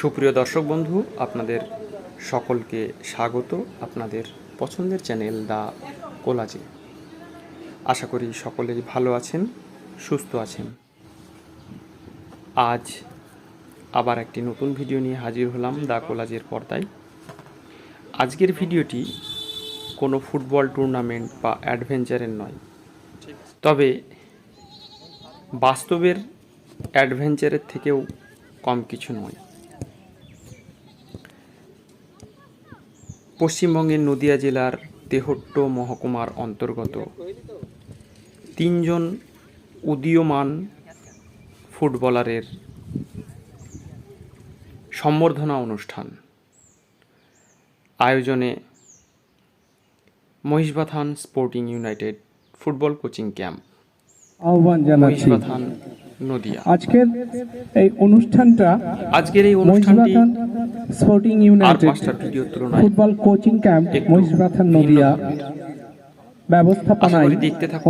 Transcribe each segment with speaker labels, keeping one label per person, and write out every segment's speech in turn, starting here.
Speaker 1: সুপ্রিয় দর্শক বন্ধু, আপনাদের সকলকে স্বাগত। আপনাদের পছন্দের চ্যানেল দা কোলাজে। আশা করি সকলেই ভালো আছেন, সুস্থ আছেন। আজ আবার একটি নতুন ভিডিও নিয়ে হাজির হলাম দা কোলাজের পর্দায়। আজকের ভিডিওটি কোনো ফুটবল টুর্নামেন্ট বা অ্যাডভেঞ্চারের নয়। তবে বাস্তবের অ্যাডভেঞ্চারের থেকেও কম কিছু নয়। পশ্চিমবঙ্গের নদিয়া জেলার তেহট্ট মহকুমার অন্তর্গত। তিনজন উদীয়মান ফুটবলারের সম্বর্ধনা অনুষ্ঠান। আয়োজনে Mahishbathan sporting united football coaching camp.
Speaker 2: আহ্বান জানাচ্ছি।
Speaker 1: নদিয়া।
Speaker 2: আজকের এই অনুষ্ঠানটা
Speaker 1: আজকের এই অনুষ্ঠানটি
Speaker 2: sporting united football coaching camp Mahishbathan Nadia ব্যবস্থাপনায়।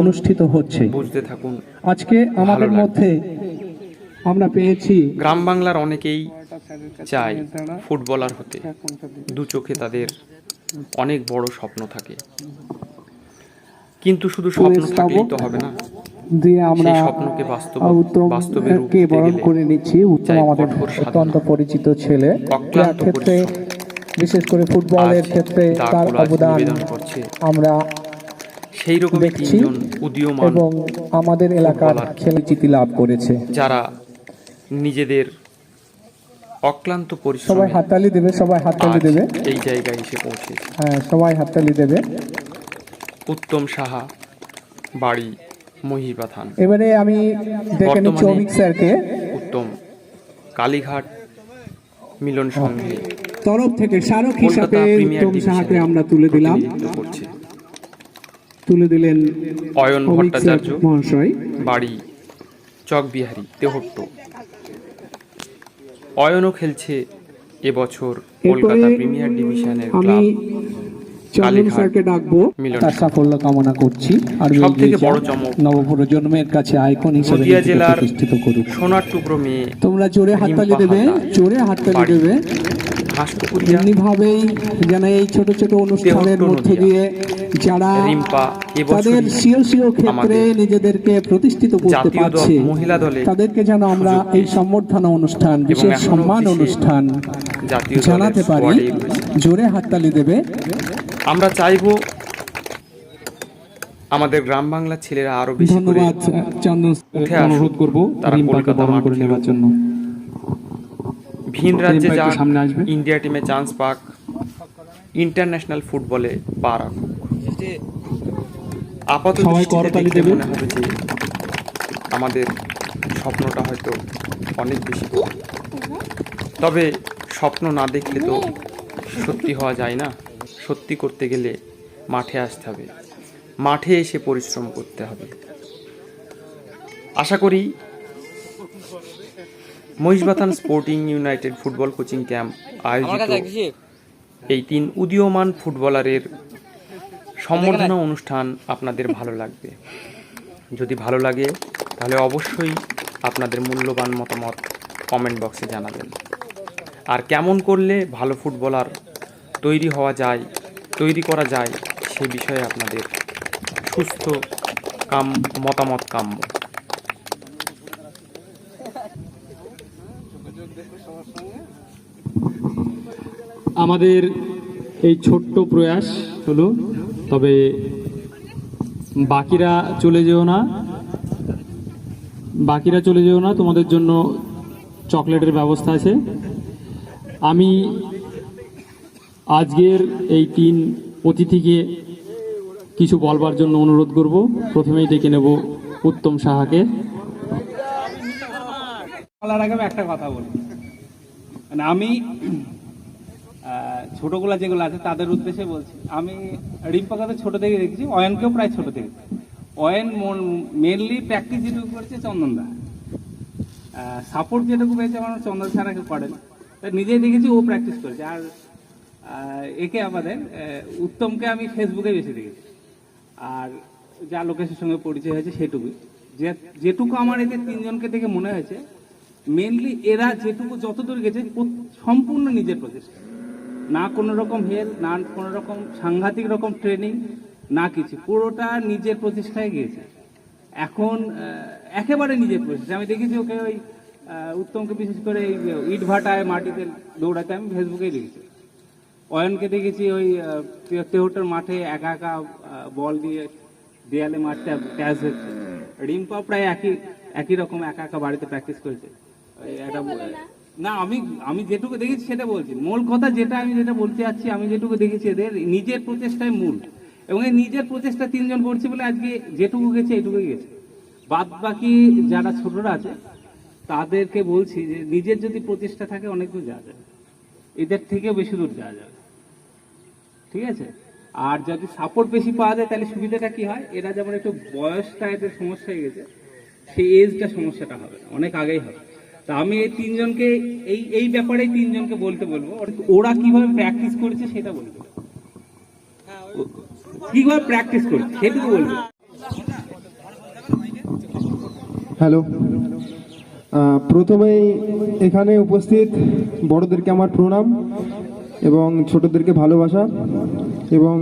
Speaker 2: অনুষ্ঠিত হচ্ছে।
Speaker 1: বুঝতে থাকুন
Speaker 2: আজকে আমাদের মধ্যে আমরা পেয়েছি
Speaker 1: গ্রাম বাংলার অনেকেই চায় ফুটবলার হতে। দু চোখে তাদের অনেক বড় স্বপ্ন থাকে। কিন্তু শুধু স্বপ্ন থাকলেই তো হবে না।
Speaker 2: দিয়ে আমরা
Speaker 1: স্বপ্নকে বাস্তব
Speaker 2: বরণ করে নিচ্ছি। উত্তম আমাদের অত্যন্ত পরিচিত ছেলে। ক্রীড়া ক্ষেত্রে বিশেষ করে ফুটবলের ক্ষেত্রে তার অবদান আমরা
Speaker 1: সেই রকমই
Speaker 2: দেখছি
Speaker 1: উদীয়মান
Speaker 2: এবং আমাদের এলাকার চিঠি লাভ করেছে।
Speaker 1: যারা নিজেদের অক্লান্ত
Speaker 2: সবাই
Speaker 1: পরিশ্রমে
Speaker 2: হাততালি দেবে সবাই হাততালি দেবে।
Speaker 1: এই জায়গায় এসে পৌঁছেছে।
Speaker 2: হ্যাঁ সবাই হাততালি দেবে।
Speaker 1: উত্তম সাহা বাড়ি মহিষবাথান
Speaker 2: এবারে আমি দেখে নিচ্ছি অমিক স্যারকে।
Speaker 1: উত্তম কালীঘাট মিলন সংঘে
Speaker 2: তরফ থেকে স্মারক হিসাবে উত্তম সাহাকে আমরা তুলে দিলাম। তুলে দিলেন
Speaker 1: অয়ন ভট্টাচার্য
Speaker 2: মহাশয়।
Speaker 1: বাড়ি চকবিহারী তেহট্ট অয়নও খেলছে এবছর কলকাতা প্রিমিয়ার ডিভিশনের ক্লাব।
Speaker 2: চন্দন স্যারকে ডাকবো। তার সাফল্য কামনা করছি। আর
Speaker 1: সবথেকে বড় চমক।
Speaker 2: নবপ্রজন্মের কাছে আইকন হিসেবে
Speaker 1: জেলার
Speaker 2: প্রতিষ্ঠিত করুক।
Speaker 1: সোনার টুকরো মেয়ে
Speaker 2: তোমরা জোরে হাততালি দেবে জোরে হাততালি দেবে।
Speaker 1: হাঁসপুকুরিয়া
Speaker 2: এমনি ভাবেই যেন এই ছোট ছোট অনুষ্ঠানের মধ্যে দিয়ে যারা তাদের সিও সিও ক্ষেত্রে নিজেদেরকে প্রতিষ্ঠিত করতে পারছে। তাদেরকে যেন আমরা এই সম্বর্ধনা অনুষ্ঠান বিশেষ সম্মান অনুষ্ঠান জানাতে পারি। জোরে হাততালি দেবে।
Speaker 1: আমরা চাইব আমাদের গ্রাম বাংলার ছেলেরা আরও বেশি করে উঠে
Speaker 2: অনুরোধ করব
Speaker 1: তারা কলকাতা
Speaker 2: করে নেওয়ার জন্য।
Speaker 1: ভিন রাজ্যে যা
Speaker 2: সামনে আসবে।
Speaker 1: ইন্ডিয়া টিমে চান্স পাক। ইন্টারন্যাশনাল ফুটবলে পা রাখুক। আপাত
Speaker 2: সবাই করতালি
Speaker 1: দেখলে মনে হবে যে আমাদের স্বপ্নটা হয়তো অনেক বেশি তবে স্বপ্ন না দেখলে তো সত্যি হওয়া যায় না। সত্যি করতে গেলে মাঠে আসতে হবে। মাঠে এসে পরিশ্রম করতে হবে। আশা করি Mahishbathan sporting united football coaching camp আয়োজিত এই তিন উদীয়মান ফুটবলারের সম্বর্ধনা অনুষ্ঠান আপনাদের ভালো লাগবে। যদি ভালো লাগে তাহলে অবশ্যই আপনাদের মূল্যবান মতামত কমেন্ট বক্সে জানাবেন। আর কেমন করলে ভালো ফুটবলার তৈরি হওয়া যায়, তৈরি করা যায়, সে বিষয়ে আপনাদের সুস্থ কাম, মতামত কাম্য।
Speaker 3: আমাদের এই ছোট্ট প্রয়াস হলো, তবে বাকিরা চলে যেও না। বাকিরা চলে যেও না, তোমাদের জন্য চকলেটের ব্যবস্থা আছে। আমি আজকের এই তিন অতিথিকে কিছু বলবার জন্য অনুরোধ করব। প্রথমেই ডেকে নেব উত্তম সাহাকে।
Speaker 4: বলার আগে একটা কথা বলি। মানে আমি ছোটগুলা যেগুলো আছে তাদের উদ্দেশ্যে বলছি। আমি রিম্পাকে তো ছোট থেকে দেখেছি, অয়নকেও প্রায় ছোট থেকে। অয়ন মেনলি প্র্যাকটিস যেটুকু করছে চন্দনদা সাপোর্ট যেটুকু পেয়েছে আমার চন্দন ছাড়াকে করেন। নিজেই দেখেছি, ও প্র্যাকটিস করেছে। আর একে আমাদের উত্তমকে আমি ফেসবুকে বেশি দেখেছি আর যা লোকেশের সঙ্গে পরিচয় হয়েছে সেটুকুই। যে, যেটুকু আমার এদের তিনজনকে দেখে মনে হয়েছে মেনলি এরা যেটুকু যতদূর গেছে সম্পূর্ণ নিজের প্রচেষ্টা। না কোনো রকম হেল্প না কোনো রকম সাংঘাতিক রকম ট্রেনিং না কিছু। পুরোটা নিজের প্রচেষ্টায় গিয়েছে। এখন একেবারে নিজের প্রচেষ্টা। আমি দেখেছি ওকে ওই উত্তমকে বিশেষ করে ইট ভাটায় মাটিতে দৌড়াতে আমি ফেসবুকেই দেখেছি। অয়নকে দেখেছি ওই আহ, তেহট্টার মাঠে একা একা বল দিয়ে দেয়ালে মারতে ক্যাচ হচ্ছে। রিম্পা প্রায় একই একই রকম একা একা বাড়িতে প্র্যাকটিস করেছে। একটা না। আমি আমি যেটুকু দেখেছি সেটা বলছি। মূল কথা যেটা আমি যেটা বলতে চাচ্ছি আমি যেটুকু দেখেছি এদের নিজের প্রচেষ্টায় মূল। এবং এই নিজের প্রচেষ্টা তিনজন করছে বলে আজকে যেটুকু গেছে এটুকুই গেছে। বাদ বাকি যারা ছোটরা আছে তাদেরকে বলছি যে নিজের যদি প্রচেষ্টা থাকে অনেক দূর যাওয়া যায়। এদের থেকেও বেশি দূর যাওয়া যাবে। ঠিক আছে? আর যদি সাপোর্ট বেশি পাওয়া যায়, তাহলে সুবিধাটা কি হয়? এরা যেমন একটু বয়সটা এদের সমস্যা হয়ে গেছে, সেই এজটা সমস্যাটা হবে অনেক আগেই হবে। তা আমি এই তিনজনকে, এই এই ব্যাপারে তিনজনকে বলতে বলব, ওর- কীভাবে প্র্যাকটিস করেছে সেটা বলব। কীভাবে প্র্যাকটিস করেছে সেটুকু বলব।
Speaker 5: হ্যালো প্রথমেই এখানে উপস্থিত বড়দেরকে আমার প্রণাম। এবং ছোটদেরকে ভালোবাসা এবং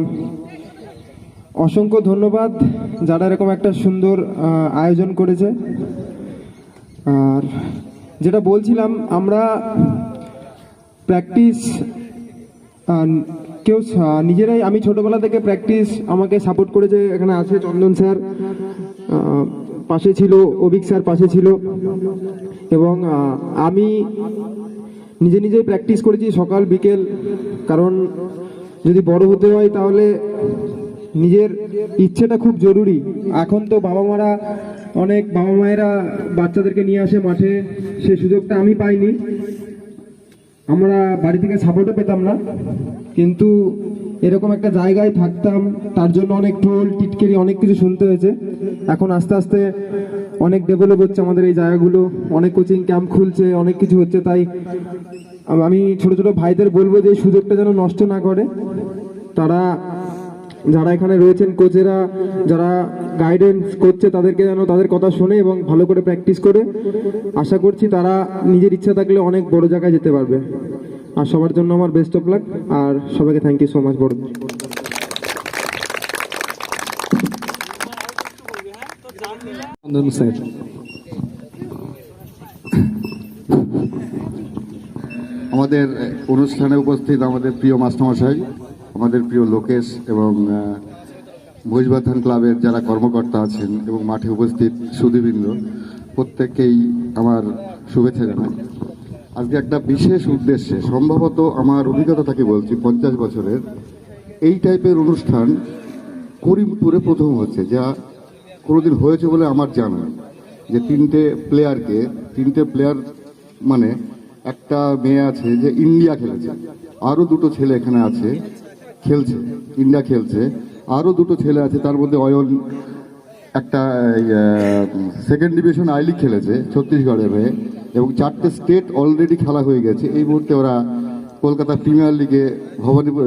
Speaker 5: অসংখ্য ধন্যবাদ যারা এরকম একটা সুন্দর আয়োজন করেছে। আর যেটা বলছিলাম, আমরা প্র্যাকটিস কেউ নিজেরাই, আমি ছোটবেলা থেকে প্র্যাকটিস আমাকে সাপোর্ট করেছে, এখানে আছে চন্দন স্যার পাশে ছিল, অভিক স্যার পাশে ছিল। এবং আমি নিজে নিজেই প্র্যাকটিস করেছি সকাল, বিকেল। কারণ যদি বড় হতে হয় তাহলে নিজের ইচ্ছেটা খুব জরুরি। এখন তো বাবা মারা অনেক বাবা মায়েরা বাচ্চাদেরকে নিয়ে আসে মাঠে, সে সুযোগটা আমি পাইনি। আমরা বাড়ি থেকে সাপোর্টও পেতাম না। কিন্তু এরকম একটা জায়গায় থাকতাম, তার জন্য অনেক ট্রোল টিটকেরি, অনেক কিছু শুনতে হয়েছে। এখন আস্তে আস্তে অনেক ডেভেলপ হচ্ছে আমাদের এই জায়গাগুলো, অনেক কোচিং ক্যাম্প খুলছে, অনেক কিছু হচ্ছে, তাই আমি ছোট ছোট ভাইদের বলব যে সুযোগটা যেন নষ্ট না করে। তারা, যারা এখানে রয়েছেন কোচেরা যারা গাইডেন্স করছে, তাদেরকে যেন তাদের কথা শুনে এবং ভালো করে প্র্যাকটিস করে। আশা করছি তারা নিজের ইচ্ছা থাকলে অনেক বড় জায়গায় যেতে পারবে। আর সবার জন্য আমার বেস্ট অফ লাক আর সবাইকে থ্যাংক ইউ সো মাচ বড়।
Speaker 6: আমাদের অনুষ্ঠানে উপস্থিত আমাদের প্রিয় মাস্টারমশাই আমাদের প্রিয় লোকেশ এবং ভোজবাথান ক্লাবের যারা কর্মকর্তা আছেন এবং মাঠে উপস্থিত সুদীবৃন্দ প্রত্যেককেই আমার শুভেচ্ছা জানাই। আজকে একটা বিশেষ উদ্দেশ্যে, সম্ভবত আমার অভিজ্ঞতা থেকে বলছি, পঞ্চাশ বছরের, এই টাইপের অনুষ্ঠান করিমপুরে প্রথম হচ্ছে, যা কোনোদিন হয়েছে বলে আমার জানা যে তিনটে প্লেয়ারকে, তিনটে প্লেয়ার মানে একটা মেয়ে আছে যে ইন্ডিয়া খেলেছে, আরও দুটো ছেলে এখানে আছে, খেলছে, ইন্ডিয়া খেলছে, আরও দুটো ছেলে আছে, তার মধ্যে অয়ন একটা সেকেন্ড ডিভিশন আই লিগ খেলেছে, ছত্তিশগড়ের হয়ে। এবং চারটে স্টেট অলরেডি খেলা হয়ে গেছে। এই মুহূর্তে ওরা কলকাতা প্রিমিয়ার লিগে ভবানীপুর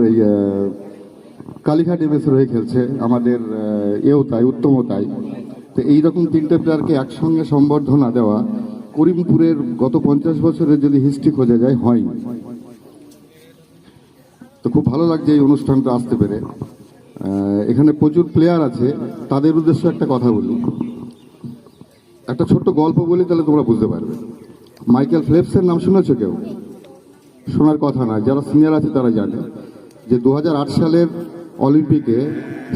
Speaker 6: কালীঘাট এমএসের হয়ে খেলছে আমাদের এও তাই, উত্তমও তাই। তো এইরকম তিনটে প্লেয়ারকে একসঙ্গে সম্বর্ধনা দেওয়া করিমপুরের গত পঞ্চাশ বছরের যদি হিস্ট্রি খোঁজা যায়, হয়নি। তো খুব ভালো লাগছে এই অনুষ্ঠানটা আসতে পেরে। এখানে প্রচুর প্লেয়ার আছে, তাদের উদ্দেশ্যে একটা কথা বলি। একটা ছোট্ট গল্প বলি, তাহলে তোমরা বুঝতে পারবে। মাইকেল ফ্লেপসের নাম শুনেছো কেউ? শোনার কথা না, যারা সিনিয়র আছে তারা জানে যে দু হাজার আট সালের অলিম্পিকে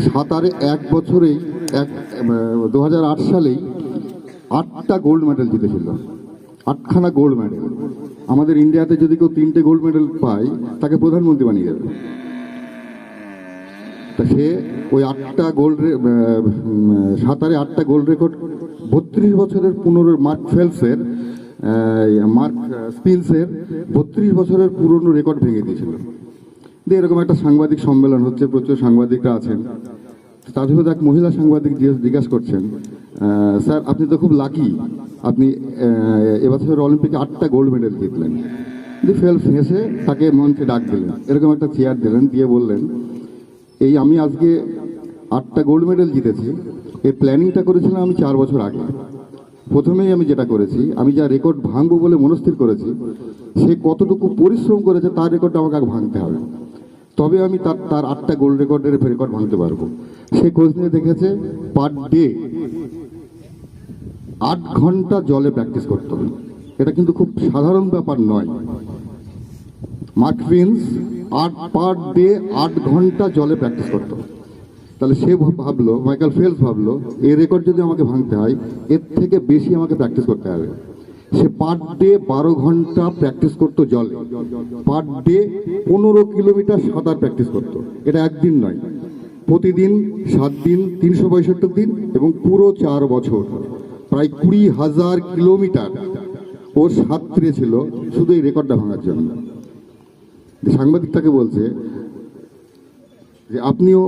Speaker 6: সাঁতারে এক বছরেই, এক দু সালেই আটটা গোল্ড মেডেল জিতেছিল। আটখানা গোল্ড মেডেল আমাদের ইন্ডিয়াতে যদি কেউ তিনটে গোল্ড মেডেল পায়, তাকে প্রধানমন্ত্রী বানিয়ে দেবে। তা সে ওই আটটা গোল্ড সাঁতারে আটটা গোল্ড রেকর্ড বত্রিশ বছরের পুনর মার্ক ফেলসের মার্ক স্পিলসের বত্রিশ বছরের পুরনো রেকর্ড ভেঙে দিয়েছিল। দিয়ে এরকম একটা সাংবাদিক সম্মেলন হচ্ছে প্রচুর সাংবাদিকরা আছেন। তার ভিতরে এক মহিলা সাংবাদিক জিজ্ঞেস- করছেন স্যার আপনি তো খুব লাকি আপনি আহ, এবছরের অলিম্পিকে আটটা গোল্ড মেডেল জিতলেন। দিয়ে ফেল হেসে তাকে মঞ্চে ডাক দিলেন। এরকম একটা চেয়ার দিলেন দিয়ে বললেন এই আমি আজকে আটটা গোল্ড মেডেল জিতেছি। এই প্ল্যানিংটা করেছিলাম আমি চার বছর আগে। প্রথমেই আমি যেটা করেছি, আমি যা রেকর্ড ভাঙবো বলে মনস্থির করেছি, সে কতটুকু পরিশ্রম করেছে তার রেকর্ডটা আমাকে আগে ভাঙতে হবে। তবে আমি তার তার আটটা গোল্ড রেকর্ডের রেকর্ড ভাঙতে পারব। সে খোঁজ নিয়ে দেখেছে পার ডে আট ঘণ্টা জলে প্র্যাকটিস করতে হবে। এটা কিন্তু খুব সাধারণ ব্যাপার নয়। মার্কফিন্স আট পার ডে আট ঘণ্টা জলে প্র্যাকটিস করতে হবে। তাহলে সে ভাবলো মাইকেল ফেলস ভাবলো, এই রেকর্ড যদি আমাকে ভাঙতে হয়, এর থেকে বেশি আমাকে প্র্যাকটিস করতে হবে। সে পার ডে বারো ঘণ্টা প্র্যাকটিস করতো জলে। পার ডে পনেরো কিলোমিটার সাঁতার প্র্যাকটিস করতো। এটা একদিন নয়। প্রতিদিন সাত দিন, তিনশো পঁয়ষট্টি দিন এবং পুরো চার বছর। প্রায় কুড়ি হাজার কিলোমিটার ও সাঁতরে ছিল শুধু এই রেকর্ডটা ভাঙার জন্য। সাংবাদিক তাকে বলছে যে আপনিও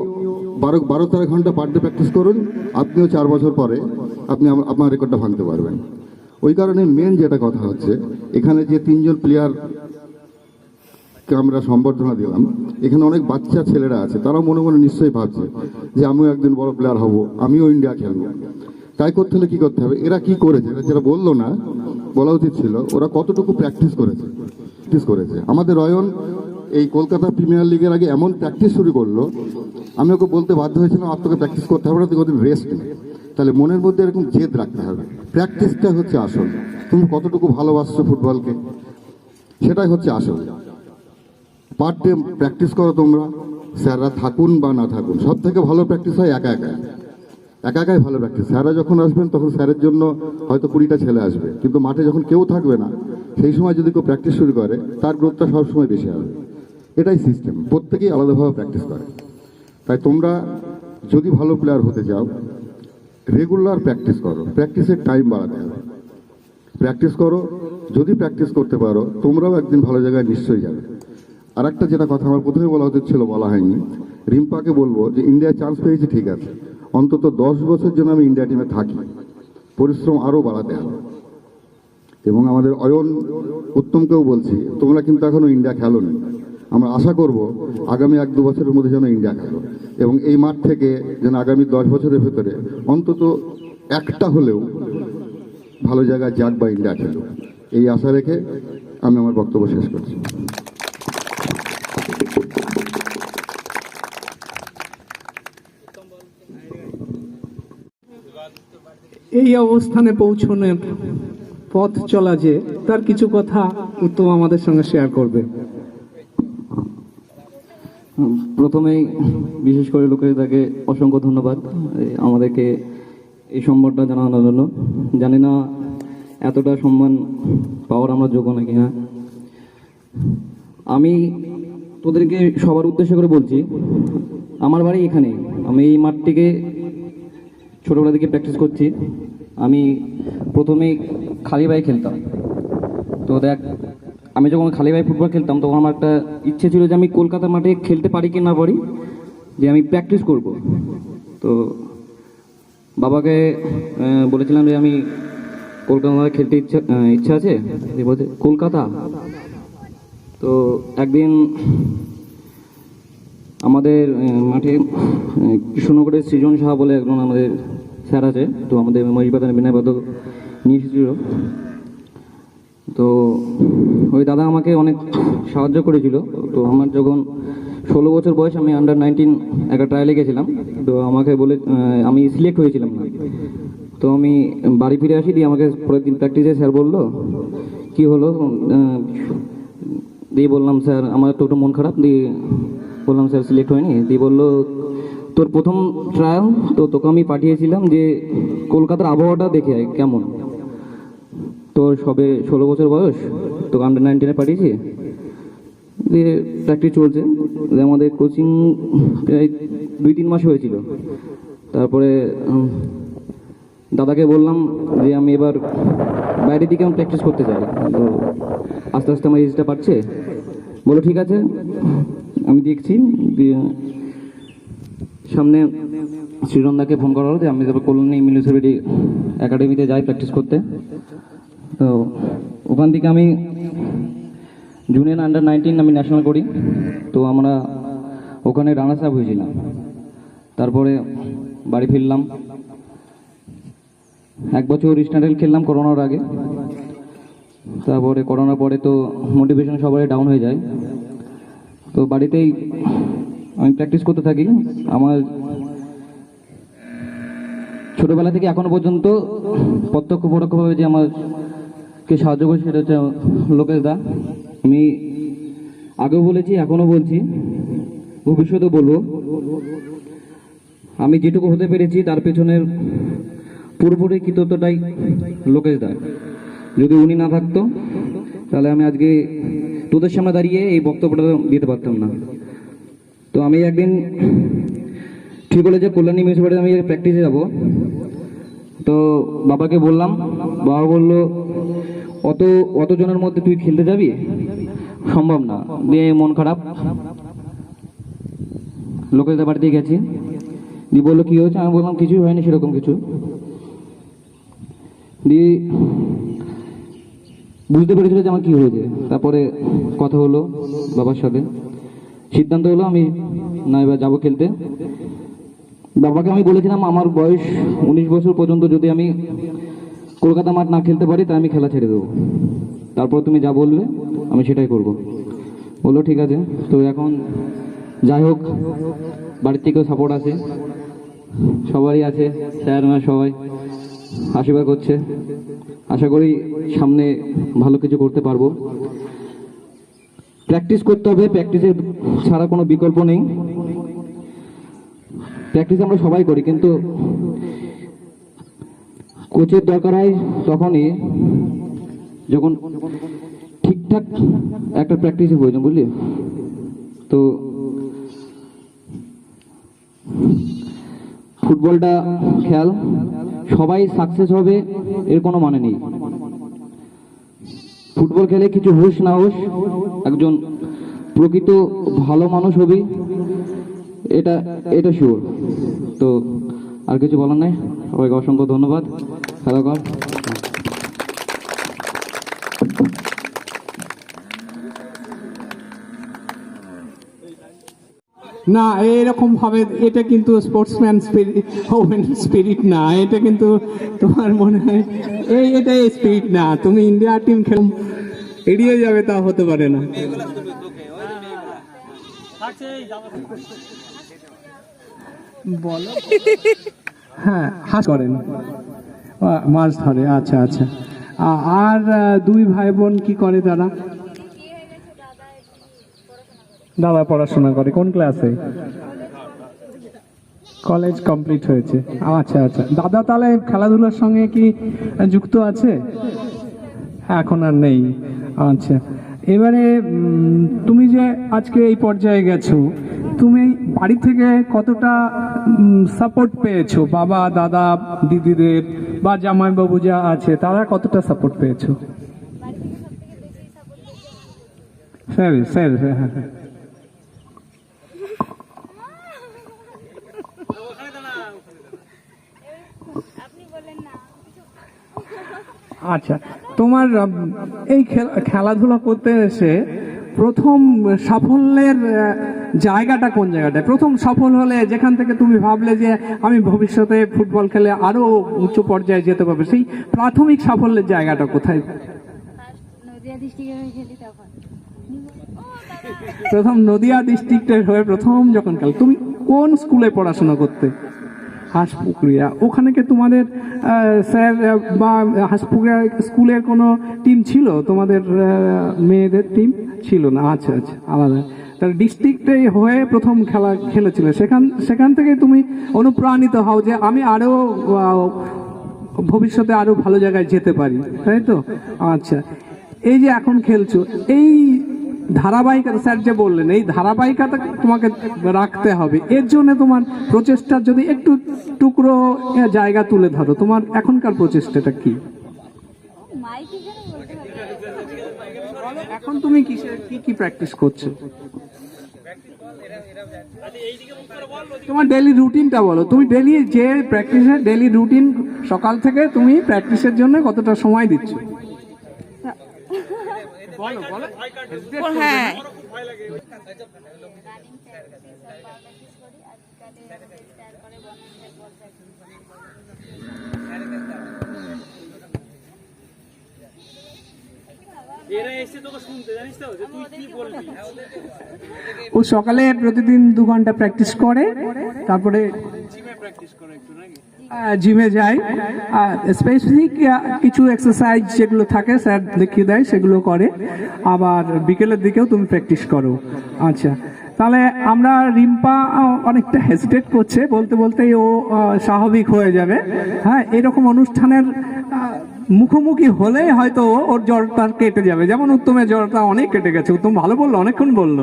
Speaker 6: বারো বারো তেরো ঘণ্টা পার ডে প্র্যাকটিস করুন, আপনিও চার বছর পরে আপনি আপনার রেকর্ডটা ভাঙতে পারবেন। ওই কারণে মেন যেটা কথা হচ্ছে, এখানে যে তিনজন প্লেয়ার কে আমরা সম্বর্ধনা দিলাম, এখানে অনেক বাচ্চা ছেলেরা আছে তারা মনে মনে নিশ্চয়ই ভাবছে যে আমিও একদিন বড় প্লেয়ার হব, আমিও ইন্ডিয়া খেলব। তাই করতে হলে কি করতে হবে? এরা কি করেছে? যেটা বলল না, বলা উচিত ছিল, ওরা কতটুকু প্র্যাকটিস করেছে? প্র্যাকটিস করেছে। আমাদের অয়ন এই কলকাতা প্রিমিয়ার লিগের আগে এমন প্র্যাকটিস শুরু করল, আমি ওকে বলতে বাধ্য হয়েছিলাম, আর তোকে প্র্যাকটিস করতে হবে না তুই ওদিন রেস্ট নে। তাহলে মনের মধ্যে এরকম জেদ রাখতে হবে। প্র্যাকটিসটা হচ্ছে আসল। তুমি কতটুকু ভালোবাসছো ফুটবলকে? সেটাই হচ্ছে আসল। পার ডে প্র্যাকটিস করো তোমরা। স্যাররা থাকুন বা না থাকুন সব থেকে ভালো প্র্যাকটিস হয় একা একা একা একাই ভালো প্র্যাকটিস স্যাররা যখন আসবেন, তখন স্যারের জন্য হয়তো কুড়িটা ছেলে আসবে। কিন্তু মাঠে যখন কেউ থাকবে না, সেই সময় যদি কেউ প্র্যাকটিস শুরু করে, তার গ্রোথটা সবসময় বেশি হবে। এটাই সিস্টেম প্রত্যেকেই আলাদাভাবে প্র্যাকটিস করে। তাই তোমরা যদি ভালো প্লেয়ার হতে চাও রেগুলার প্র্যাকটিস করো। প্র্যাকটিসের টাইম বাড়াতে হবে। প্র্যাকটিস করো। যদি প্র্যাকটিস করতে পারো, তোমরাও একদিন ভালো জায়গায় নিশ্চয়ই যাবে। আর একটা যেটা কথা আমার প্রথমে বলা উচিত ছিল, বলা হয়নি। রিম্পাকে বলব যে ইন্ডিয়া চান্স পেয়েছি, ঠিক আছে। অন্তত দশ বছর জন্য আমি ইন্ডিয়া টিমে থাকি। পরিশ্রম আরও বাড়াতে হবে। এবং আমাদের অয়ন উত্তমকেও বলছি, তোমরা কিন্তু এখনও ইন্ডিয়া খেলো খেলোনি। আমরা আশা করব আগামী এক দু বছরের মধ্যে যেন ইন্ডিয়া খেলো। এবং এই মাঠ থেকে যেন আগামী দশ বছরের ভেতরে অন্তত একটা হলেও ভালো জায়গায় যাক বা ইন্ডিয়া খেলো এই আশা রেখে আমি আমার বক্তব্য শেষ করছি।
Speaker 2: এই অবস্থানে পৌঁছনের পথ চলা যে, তার কিছু কথা উত্তম আমাদের সঙ্গে শেয়ার করবে।
Speaker 7: প্রথমেই বিশেষ করে লোকেদাকে অসংখ্য ধন্যবাদ আমাদেরকে এই সম্মানটা জানানোর জন্য। জানি না এতটা সম্মান পাওয়ার আমরা যোগ্য নাকি হ্যাঁ? আমি তোদেরকে সবার উদ্দেশ্য করে বলছি, আমার বাড়ি এখানে আমি এই মাঠটিকে ছোটোবেলা থেকে প্র্যাকটিস করছি। আমি প্রথমে খালি পায়ে খেলতাম। তো দেখ আমি যখন খালি পায়ে ফুটবল খেলতাম, তখন আমার একটা ইচ্ছে ছিল যে আমি কলকাতা মাঠে খেলতে পারি কি না পারি, যে আমি প্র্যাকটিস করব। তো বাবাকে বলেছিলাম যে আমি কলকাতা খেলতে ইচ্ছা ইচ্ছা আছে? কলকাতা? তো একদিন আমাদের মাঠে কৃষ্ণনগরের সৃজন সাহা বলে একজন আমাদের স্যার আছে, তো আমাদের মহিষবাদন বিনয় পদক নিয়ে এসেছিল। তো ওই দাদা আমাকে অনেক সাহায্য করেছিল। তো আমার যখন ষোলো বছর বয়স, আমি আন্ডার নাইনটিন একটা ট্রায়ালে গেছিলাম। তো আমাকে বলে আমি সিলেক্ট হয়েছিলাম না। তো আমি বাড়ি ফিরে আসি, দিয়ে আমাকে পরের দিন প্র্যাকটিসে স্যার বলল, কি হলো? দিয়ে বললাম, স্যার, আমার তো একটু মন খারাপ। দিয়ে বললাম, স্যার সিলেক্ট হয়নি। দিয়ে বলল, তোর প্রথম ট্রায়াল তো তোকে আমি পাঠিয়েছিলাম যে কলকাতার আবহাওয়াটা দেখে কেমন? তোর সবে ষোলো বছর বয়স? তোকে আন্ডার নাইনটিনে পাঠিয়েছি। দিয়ে প্র্যাকটিস চলছে। আমাদের কোচিং প্রায় দুই তিন মাস হয়েছিল। তারপরে দাদাকে বললাম যে আমি এবার বাইরে দিকে আমি প্র্যাকটিস করতে চাই। তো আস্তে আস্তে আমার এজটা পাচ্ছে বলো ঠিক আছে। আমি দেখছি, দিয়ে সামনে শ্রীরন্দাকে ফোন করা হলো যে আমি তারপর কল্যাণী মিলিসিটি একাডেমিতে যাই প্র্যাকটিস করতে। তো ওখান থেকে আমি জুনিয়র আন্ডার নাইনটিন আমি ন্যাশনাল করি। তো আমরা ওখানে রানার্স আপ হয়েছিলাম। তারপরে বাড়ি ফিরলাম। এক বছর স্ট্যান্ডার্ড খেললাম করোনার আগে। তারপরে করোনার পরে তো মোটিভেশন সবারই ডাউন হয়ে যায়। তো বাড়িতেই আমি প্র্যাকটিস করতে থাকি। আমার ছোটবেলা থেকে এখনও পর্যন্ত প্রত্যক্ষ পরোক্ষভাবে যে আমারকে সাহায্য করে সেটা হচ্ছে লোকেশ দা। আমি আগেও বলেছি এখনও বলছি, ভবিষ্যতে বলব। আমি যেটুকু হতে পেরেছি, তার পেছনের পুরোপুরি কৃতজ্ঞতাই লোকেশ দা। যদি উনি না থাকতো, তাহলে আমি আজকে তোদের সামনে দাঁড়িয়ে এই বক্তব্যটা দিতে পারতাম না। তো আমি একদিন ঠিক হলো যে কল্যাণী মিউনিসিপালিটি আমি প্র্যাকটিসে যাব। তো বাবাকে বললাম, বাবা বলল অত অত জনের মধ্যে তুই খেলতে যাবি? সম্ভব না। দিয়ে মন খারাপ। লোকেদের বাড়িতে গেছি। দিয়ে বলল, কি হয়েছে? আমি বললাম, কিছুই হয়নি, সেরকম কিছু। দিয়ে বুঝতে পেরেছিল যে আমার কি হয়েছে। তারপরে কথা হলো বাবার সাথে। সিদ্ধান্ত হলো, আমি না এবার যাব খেলতে। বাবাকে আমি বলেছিলাম, আমার বয়স উনিশ বছর পর্যন্ত যদি আমি কলকাতা মাঠ না খেলতে পারি, তাই আমি খেলা ছেড়ে দেবো। তারপর তুমি যা বলবে, আমি সেটাই করব। বলল ঠিক আছে? তো এখন যাই হোক, বাড়ির থেকেও সাপোর্ট আছে। সবারই আছে, স্যার ম্যাম সবাই আশীর্বাদ করছে। আশা করি সামনে ভালো কিছু করতে পারব। প্র্যাকটিস করতে হবে, প্র্যাকটিসের ছাড়া কোনো বিকল্প নেই। প্র্যাকটিস আমরা সবাই করি, কিন্তু কোচের দরকার হয় তখনই যখন ঠিকঠাক একটা প্র্যাকটিসের প্রয়োজন বুঝলি? তো ফুটবলটা খেয়াল, সবাই সাকসেস হবে এর কোনো মানে নেই। ফুটবল খেলে কিছু হোস না হোস একজন প্রকৃত ভালো মানুষ হবি, এটা এটা শিওর তো আর কিছু বলার নাই? সবাইকে অসংখ্য ধন্যবাদ। খেলা কর
Speaker 2: না, এরকম ভাবে এটা কিন্তু স্পোর্টসম্যান স্পিরিট ওমেন স্পিরিট না, এটা কিন্তু তোমার মনে হয়, এই এটাই স্পিরিট না, তুমি ইন্ডিয়া টিম খেল, এড়িয়ে যাবে তা হতে পারে না। বলো। হ্যাঁ হাস করেন। মাছ ধরে আচ্ছা আচ্ছা। আর দুই ভাই বোন কি করে তারা? দাদা পড়াশোনা করে কোন ক্লাসে কলেজ কমপ্লিট হয়েছে। আচ্ছা আচ্ছা। দাদা তাহলে খেলাধুলার সঙ্গে কি যুক্ত আছে? এখন আর নেই। আচ্ছা। এবারে তুমি যে আজকে এই পর্যায়ে গেছো তুমি বাড়ি থেকে কতটা সাপোর্ট পেয়েছ বাবা, দাদা, দিদিদের বা জামাইবাবু যা আছে, তারা কতটা সাপোর্ট পেয়েছ স্যার স্যার হ্যাঁ হ্যাঁ। আচ্ছা তোমার এই খেলা- খেলাধুলা করতে এসে প্রথম সাফল্যের জায়গাটা কোন জায়গাটা প্রথম সফল হলে যেখান থেকে তুমি ভাবলে যে আমি ভবিষ্যতে ফুটবল খেলে আরও উচ্চ পর্যায়ে যেতে পারবে সেই প্রাথমিক সাফল্যের জায়গাটা কোথায়? প্রথম নদিয়া ডিস্ট্রিক্টের হয়ে প্রথম যখন খেল তুমি কোন স্কুলে পড়াশোনা করতে? হাঁসপুকুরিয়া। ওখানে কি তোমাদের স্যার বা হাঁসপুকুরিয়া স্কুলের কোনো টিম ছিল? তোমাদের মেয়েদের টিম ছিল না? আচ্ছা আচ্ছা আলাদা। তাহলে ডিস্ট্রিক্টে হয়ে প্রথম খেলা খেলেছিল। সেখান সেখান থেকে তুমি অনুপ্রাণিত হও যে আমি আরও ভবিষ্যতে আরও ভালো জায়গায় যেতে পারি তাই তো? আচ্ছা এই যে এখন খেলছো এই ধারাবাহিকতা স্যার যে বললেন এই ধারাবাহিকতা তোমাকে রাখতে হবে। এর জন্য তোমার প্রচেষ্টা যদি একটু টুকরো জায়গা তুলে ধরো তোমার এখনকার প্রচেষ্টাটা কি?
Speaker 8: এখানে
Speaker 2: তুমি কি কি প্র্যাকটিস করছ? তোমার ডেলি রুটিনটা বলো। তুমি ডেলি যে প্র্যাকটিসের ডেলি রুটিন সকাল থেকে তুমি প্র্যাকটিসের জন্য কতটা সময় দিচ্ছ?
Speaker 9: হ্যাঁ
Speaker 8: রানিং প্র্যাকটিস করি আর বিকালে স্যার করে বন্ধ বল প্র্যাকটিস
Speaker 2: ও সকালে প্রতিদিন দু ঘণ্টা প্র্যাকটিস করে তারপরে জিমে যায়। স্পেসিফিক কিছু এক্সারসাইজ যেগুলো থাকে স্যার দেখিয়ে দেয় সেগুলো করে। আবার বিকেলের দিকেও তুমি প্র্যাকটিস করো। আচ্ছা তাহলে আমরা রিম্পা অনেকটা হেজিটেট করছে। বলতে বলতেই ও স্বাভাবিক হয়ে যাবে। হ্যাঁ এরকম অনুষ্ঠানের মুখোমুখি হলেই হয়তো ওর জ্বরটা কেটে যাবে। যেমন উত্তমের জ্বরটা অনেক কেটে গেছে। উত্তম ভালো বলল, অনেকক্ষণ বলল।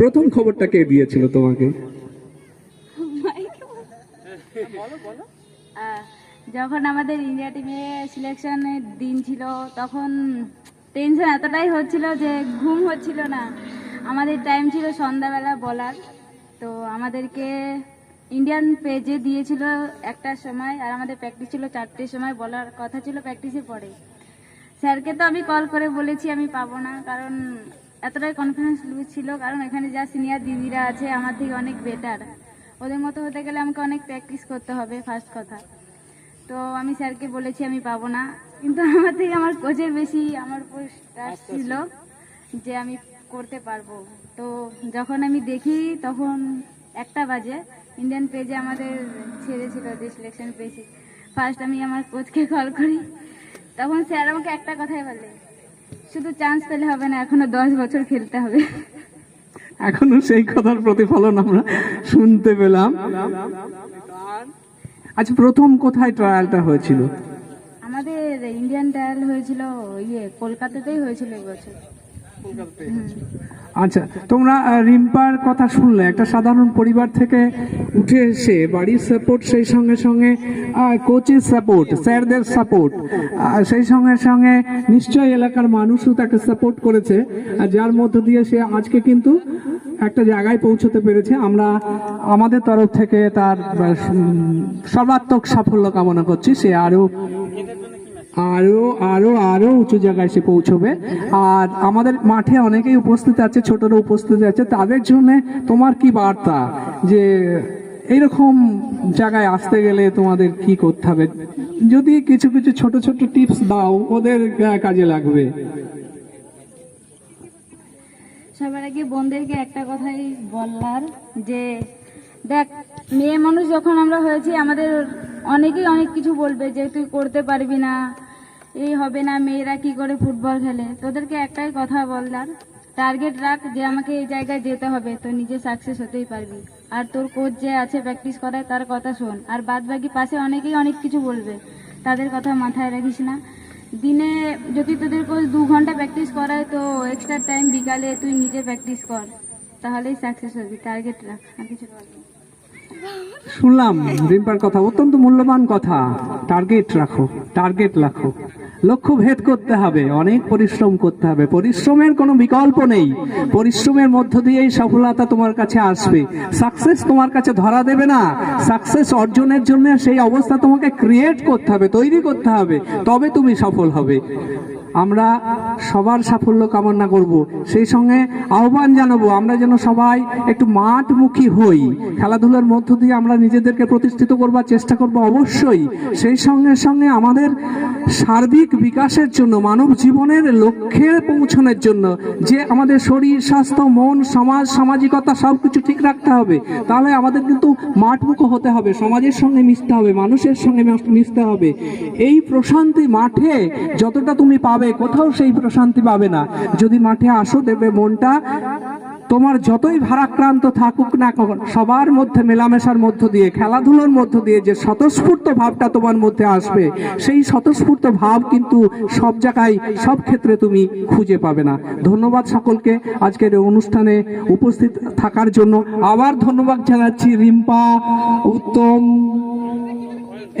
Speaker 2: প্রথম খবরটা কে দিয়েছিল তোমাকে?
Speaker 8: যখন আমাদের ইন্ডিয়া টিমে সিলেকশনের দিন ছিল, তখন টেনশন এতটাই হচ্ছিল যে ঘুম হচ্ছিল না। আমাদের টাইম ছিল সন্ধ্যাবেলা বলার। তো আমাদেরকে ইন্ডিয়ান পেজে দিয়েছিল একটার সময় আর আমাদের প্র্যাকটিস ছিল চারটের সময় বলার কথা ছিল প্র্যাকটিসের পরে। স্যারকে তো আমি কল করে বলেছি আমি পাবো না কারণ এতটাই কনফিডেন্স লুজ ছিল কারণ এখানে যা সিনিয়র দিদিরা আছে আমার থেকে অনেক বেটার ওদের মতো হতে গেলে আমাকে অনেক প্র্যাকটিস করতে হবে ফার্স্ট কথা। তো আমি স্যারকে বলেছি আমি পাবো না। কিন্তু আমার থেকে আমার কোচের বেশি আমার উপর ছিল যে আমি করতে পারব। তো যখন আমি দেখি তখন একটা বাজে। ইন্ডিয়ান পেজে আমাদের ছেড়েছিল যে সিলেকশন পেয়েছি। ফার্স্ট আমি আমার কোচকে কল করি তখন স্যার আমাকে একটা কথাই বলে শুধু চান্স পেলে হবে না এখনও দশ বছর খেলতে হবে।
Speaker 2: এখনও সেই কথার প্রতিফলন আমরা শুনতে পেলাম। আচ্ছা প্রথম কোথায় ট্রায়ালটা হয়েছিল?
Speaker 8: আমাদের ইন্ডিয়ান ট্রায়াল হয়েছিল ইয়ে কলকাতাতেই হয়েছিল এই বছর।
Speaker 2: আচ্ছা তোমরা রিম্পার কথা শুনলে, একটা সাধারণ পরিবার থেকে উঠে এসে বাড়ির সাপোর্ট সেই সঙ্গে সঙ্গে কোচের সাপোর্ট স্যারদের সাপোর্ট সেই সঙ্গে সঙ্গে নিশ্চয়ই এলাকার মানুষও তাকে সাপোর্ট করেছে যার মধ্য দিয়ে সে আজকে কিন্তু একটা জায়গায় পৌঁছতে পেরেছে। আমরা আমাদের তরফ থেকে তার সর্বাত্মক সাফল্য কামনা করছি। সে আরও আরও আরও আরও উঁচু জায়গায় সে পৌঁছবে। আর আমাদের মাঠে অনেকেই উপস্থিত আছে, ছোটরা উপস্থিত আছে। তাদের জন্য তোমার কি বার্তা? যে এইরকম জায়গায় আসতে গেলে তোমাদের কি করতে হবে? যদি কিছু কিছু ছোট ছোট টিপস দাও, ওদের কাজে লাগবে।
Speaker 8: সবার আগে বোনদেরকে একটা কথাই বললার যে, দেখ, মেয়ে মানুষ যখন আমরা হয়েছি, আমাদের অনেকেই অনেক কিছু বলবে যে তুই করতে পারবি না, এই হবে না, মেয়েরা কি করে ফুটবল খেলে? তোদেরকে একটাই কথা বললার টার্গেট রাখ যে আমাকে এই জায়গায় যেতে হবে, তো নিজে সাকসেস হতেই পারবি। আর তোর কোচ যে আছে প্র্যাকটিস করায়, তার কথা শোন। আর বাদ বাকি পাশে অনেকেই অনেক কিছু বলবে, তাদের কথা মাথায় রাখিস না। দিনে যদি তোদের কোচ দু ঘণ্টা প্র্যাকটিস করায়, তো এক্সট্রা টাইম বিকালে তুই নিজে প্র্যাকটিস কর, তাহলেই সাকসেস হবি টার্গেট রাখ, আর কিছু বলব।
Speaker 2: শুনলাম, রিম্পার কথা, অত্যন্ত মূল্যবান কথা। টার্গেট রাখো টার্গেট রাখো। লক্ষ্য ভেদ করতে হবে, অনেক পরিশ্রম করতে হবে। পরিশ্রমের কোনো বিকল্প নেই। পরিশ্রমের মধ্য দিয়েই সফলতা তোমার কাছে আসবে। সাকসেস তোমার কাছে ধরা দেবে না। সাকসেস অর্জনের জন্য সেই অবস্থা তোমাকে ক্রিয়েট করতে হবে, তৈরি করতে হবে। তবে তুমি সফল হবে। আমরা সবার সাফল্য কামনা করব। সেই সঙ্গে আহ্বান জানাব, আমরা যেন সবাই একটু মাঠমুখী হই। খেলাধুলার মধ্য দিয়ে আমরা নিজেদেরকে প্রতিষ্ঠিত করবার চেষ্টা করব অবশ্যই। সেই সঙ্গে সঙ্গে আমাদের সার্বিক বিকাশের জন্য, মানব জীবনের লক্ষ্যে পৌঁছানোর জন্য, যে আমাদের শরীর, স্বাস্থ্য, মন, সমাজ, সামাজিকতা সব কিছু ঠিক রাখতে হবে, তাহলে আমাদের কিন্তু মাঠমুখো হতে হবে, সমাজের সঙ্গে মিশতে হবে, মানুষের সঙ্গে মিশতে হবে। এই প্রশান্তি মাঠে যতটা তুমি পাবে কোথাও সেই প্রশান্তি পাবে না। যদি মাঠে আসো দেবে মনটা, তোমার যতই ভারাক্রান্ত থাকুক না সবার মধ্যে মেলামেশার মধ্য দিয়ে, খেলাধুলোর মধ্য দিয়ে যে স্বতঃস্ফূর্ত ভাবটা তোমার মধ্যে আসবে, সেই স্বতঃস্ফূর্ত ভাব কিন্তু সব জায়গায়, সব ক্ষেত্রে তুমি খুঁজে পাবে না। ধন্যবাদ সকলকে আজকের অনুষ্ঠানে উপস্থিত থাকার জন্য। আবার ধন্যবাদ জানাচ্ছি রিম্পা, উত্তম।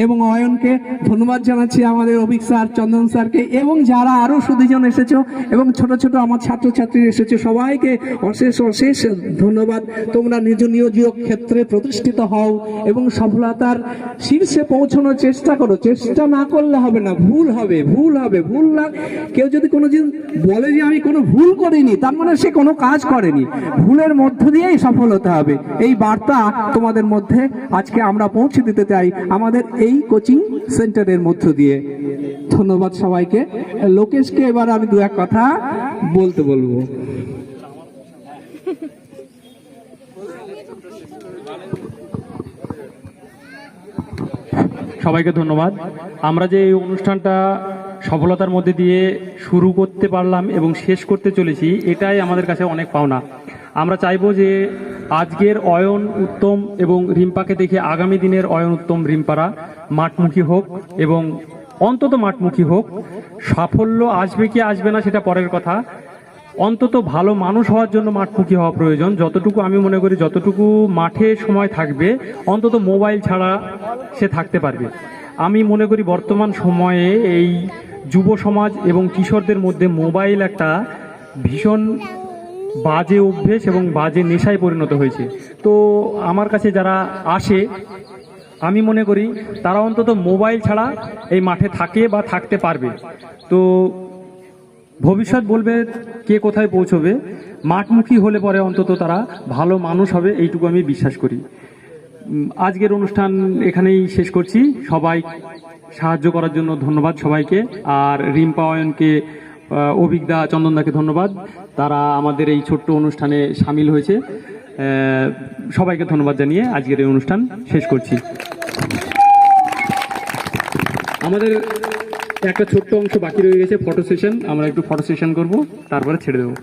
Speaker 2: এবং অয়নকে ধন্যবাদ জানাচ্ছি আমাদের অভিক স্যার, চন্দন স্যারকে, এবং যারা আরও সুদীজন এসেছ, এবং ছোট ছোট আমার ছাত্রছাত্রী এসেছে, সবাইকে অশেষ অশেষ ধন্যবাদ। তোমরা নিজ নিজ ক্ষেত্রে প্রতিষ্ঠিত হও এবং সফলতার শীর্ষে পৌঁছানোর চেষ্টা করো। চেষ্টা না করলে হবে না, ভুল হবে ভুল হবে, ভুল না। কেউ যদি কোনো দিন বলে যে আমি কোনো ভুল করিনি, তার মানে সে কোনো কাজ করেনি। ভুলের মধ্য দিয়েই সফল হবে। এই বার্তা তোমাদের মধ্যে আজকে আমরা পৌঁছে দিতে চাই। আমাদের এই কোচিং সেন্টারের মধ্য দিয়ে। ধন্যবাদ সবাইকে। লোকেশকে এবার আমি দু এক কথা বলতে বলব।
Speaker 1: সবাইকে ধন্যবাদ। আমরা যে এই অনুষ্ঠানটা সফলতার মধ্যে দিয়ে শুরু করতে পারলাম এবং শেষ করতে চলেছি, এটাই আমাদের কাছে অনেক পাওনা। আমরা চাইব যে আজকের অয়ন উত্তম এবং রিম্পাকে দেখে আগামী দিনের অয়ন উত্তম রিম্পারা মাঠমুখী হোক এবং অন্তত মাঠমুখী হোক। সাফল্য আসবে কি আসবে না সেটা পরের কথা। অন্তত ভালো মানুষ হওয়ার জন্য মাঠমুখী হওয়া প্রয়োজন। যতটুকু আমি মনে করি যতটুকু মাঠে সময় থাকবে, অন্তত মোবাইল ছাড়া সে থাকতে পারবে। আমি মনে করি বর্তমান সময়ে এই যুব সমাজ এবং কিশোরদের মধ্যে মোবাইল একটা ভীষণ বাজে অভ্যেস এবং বাজে নেশায় পরিণত হয়েছে। তো আমার কাছে যারা আসে আমি মনে করি তারা অন্তত মোবাইল ছাড়া এই মাঠে থাকে বা থাকতে পারবে। তো ভবিষ্যৎ বলবে কে কোথায় পৌঁছবে মাঠমুখী হলে পরে অন্তত তারা ভালো মানুষ হবে এইটুকু আমি বিশ্বাস করি। আজকের অনুষ্ঠান এখানেই শেষ করছি। সবাই সাহায্য করার জন্য ধন্যবাদ সবাইকে। আর রিম্পা অয়নকে আহ, অভিজ্ঞা চন্দনদাকে ধন্যবাদ। তারা আমাদের এই ছোট্ট অনুষ্ঠানে সামিল হয়েছে। সবাইকে ধন্যবাদ জানিয়ে আজকের এই অনুষ্ঠান শেষ করছি। আমাদের একটা ছোট্ট অংশ বাকি রয়ে গেছে ফটো সেশন আমরা একটু ফটো সেশন করব, তারপরে ছেড়ে দেবো।